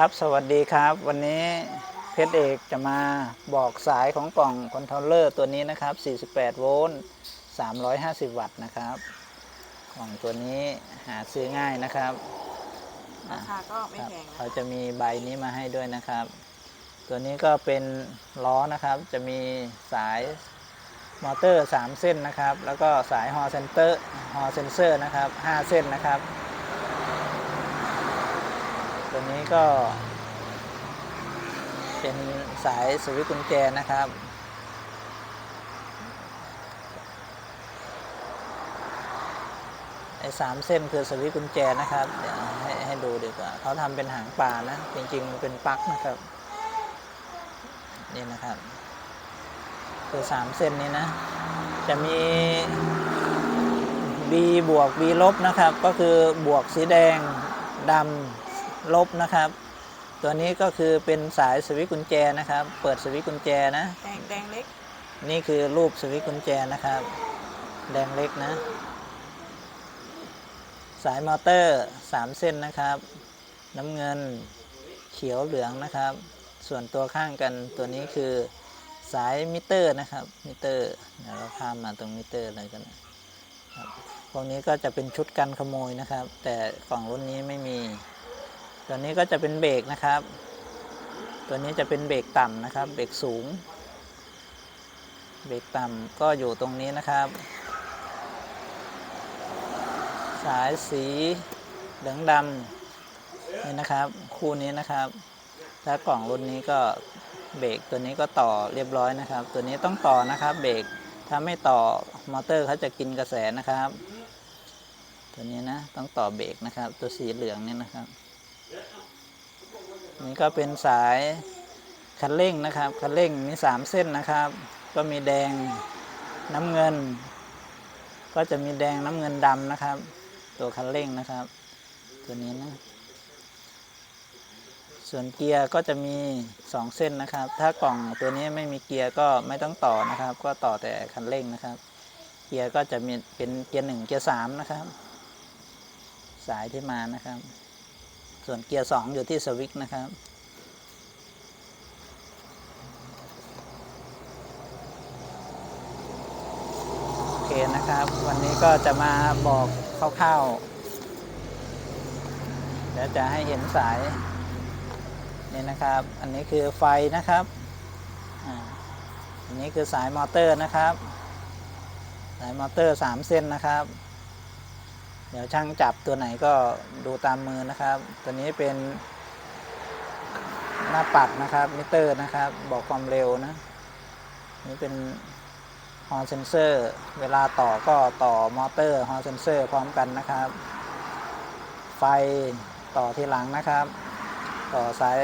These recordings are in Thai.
ครับ สวัสดีครับ วันนี้เพชรเอกจะมาบอกสายของกล่องคอนโทรลเลอร์ตัวนี้นะครับ 48 โวลต์ 350 วัตต์นะครับ กล่องตัวนี้หาซื้อง่ายนะครับ ราคาก็ไม่ครับแพงนะเขาจะมีใบนี้มาให้ด้วยนะครับ ตัวนี้ก็เป็นล้อนะครับ จะมีสายมอเตอร์ 3 เส้นนะครับ แล้วก็สายฮอเซนเตอร์ ฮอเซนเซอร์นะครับ 5 เส้นนะครับ ตัวนี้ก็ เป็นสายสวิตช์กุญแจนะครับ ไอ้สามเส้นคือสวิตช์กุญแจนะครับเดี๋ยวให้ให้ดูดีกว่า เขาทำเป็นหางปลานะ จริงๆมันเป็นปลั๊กนะครับ นี่นะครับ คือสามเส้นนี้นะ จะมี B บวก B ลบนะครับ ก็คือบวกสีแดงดำ ลบนะครับ ตัวนี้ก็คือเป็นสายสวิตช์กุญแจนะครับ เปิดสวิตช์กุญแจนะแดงแดงเล็ก นี่คือรูปสวิตช์กุญแจนะครับ แดงเล็กนะ สายมอเตอร์3เส้นนะครับ น้ำเงินเขียวเหลืองนะครับ ส่วนตัวข้างกันตัวนี้คือสายมิเตอร์นะครับมิเตอร์เดี๋ยวเราข้ามมาตรงมิเตอร์เลยกันนะครับพวกนี้ก็จะเป็นชุดกันขโมยนะครับ แต่กล่องรุ่นนี้ไม่มี ตัวนี้ก็จะเป็นเบรกนะครับ ตัวนี้จะเป็นเบรกต่ำนะครับ เบรกสูง เบรกต่ำก็อยู่ตรงนี้นะครับ สายสีเหลืองดำนี่นะครับ คู่นี้นะครับถ้ากล่องรุ่นนี้ก็เบรกตัวนี้ก็ต่อเรียบร้อยนะครับ ตัวนี้ต้องต่อนะครับเบรกถ้าไม่ต่อมอเตอร์เขาจะกินกระแสนะครับ ตัวนี้นะต้องต่อเบรกนะครับ ตัวสีเหลืองนี่นะครับ นี่ก็เป็นสายคันเร่งนะครับ คันเร่งมีสามเส้นนะครับ ก็มีแดงน้ำเงิน ก็จะมีแดงน้ำเงินดำนะครับ ตัวคันเร่งนะครับ ตัวนี้นะ ส่วนเกียร์ก็จะมีสองเส้นนะครับ ถ้ากล่องตัวนี้ไม่มีเกียร์ก็ไม่ต้องต่อนะครับ ก็ต่อแต่คันเร่งนะครับ เกียร์ก็จะมีเป็นเกียร์หนึ่งเกียร์สามนะครับ สายที่มานะครับ ส่วนเกียร์สองอยู่ที่สวิตช์นะครับโอเคนะครับ วันนี้ก็จะมาบอกคร่าวๆเดี๋ยวจะให้เห็นสายนี่นะครับ อันนี้คือไฟนะครับอันนี้คือสายมอเตอร์นะครับ สายมอเตอร์ 3 เส้นนะครับ เดี๋ยวช่างจับตัวไหนก็ดูตามมือนะครับ ตัวนี้เป็นหน้าปัดนะครับมิเตอร์นะครับ บอกความเร็วนะ นี่เป็นฮอร์เซนเซอร์ เวลาต่อก็ต่อมอเตอร์ฮอร์เซนเซอร์พร้อมกันนะครับ ไฟต่อทีหลังนะครับ ต่อสาย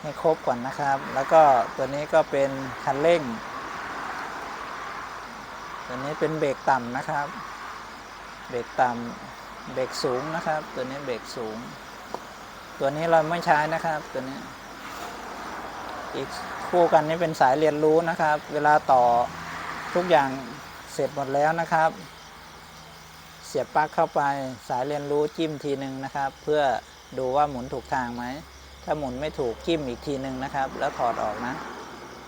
ให้ครบก่อนนะครับ แล้วก็ตัวนี้ก็เป็นคันเร่ง ตัวนี้เป็นเบรกต่ำนะครับ เบรกต่ำเบรกสูงนะครับ ตัวนี้เบรกสูง ตัวนี้เราไม่ใช้นะครับตัวนี้ อีกคู่กันนี้เป็นสายเรียนรู้นะครับ เวลาต่อทุกอย่างเสร็จหมดแล้วนะครับ เสียบปลั๊กเข้าไปสายเรียนรู้จิ้มทีหนึ่งนะครับ เพื่อดูว่าหมุนถูกทางไหมถ้าหมุนไม่ถูกจิ้มอีกทีหนึ่งนะครับ แล้วถอดออกนะ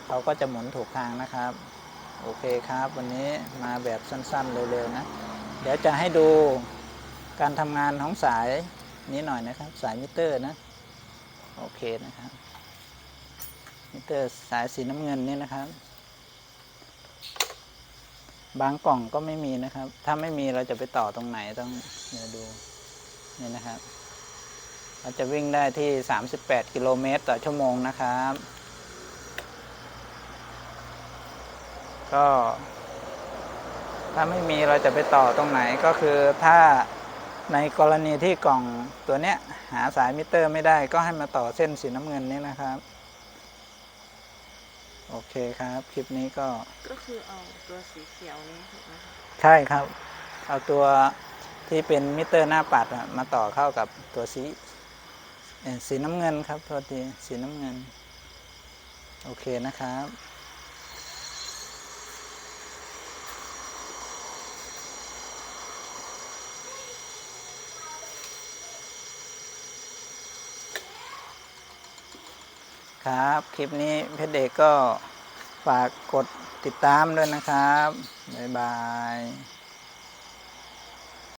เขาก็จะหมุนถูกทางนะครับ โอเคครับ วันนี้มาแบบสั้นๆเร็วๆนะ เดี๋ยวจะให้ดูการทำงานของสายนี้หน่อยนะครับ สายมิเตอร์นะโอเคนะครับมิเตอร์สายสีน้ำเงินนี่นะครับ บางกล่องก็ไม่มีนะครับ ถ้าไม่มีเราจะไปต่อตรงไหนต้องเดี๋ยวดูนี่นะครับเราจะวิ่งได้ที่ 38 กิโลเมตรต่อชั่วโมงนะครับ ก็ ถ้าไม่มีเราจะไปต่อตรงไหนก็คือถ้าในกรณีที่กล่องตัวเนี้ยหาสายมิเตอร์ไม่ได้ก็ให้มาต่อเส้นสีน้ำเงินนี้นะครับ โอเคครับ คลิปนี้ก็ ก็คือเอาตัวสีเขียวนี้ถูกไหมคะใช่ครับ เอาตัวที่เป็นมิเตอร์หน้าปัดอะมาต่อเข้ากับตัวสีเอ่อสีน้ำเงินครับโทษทีสีน้ำเงิน โอเคนะครับ ครับ คลิปนี้เพชรเด็กก็ฝากกดติดตามด้วยนะครับ บ๊ายบาย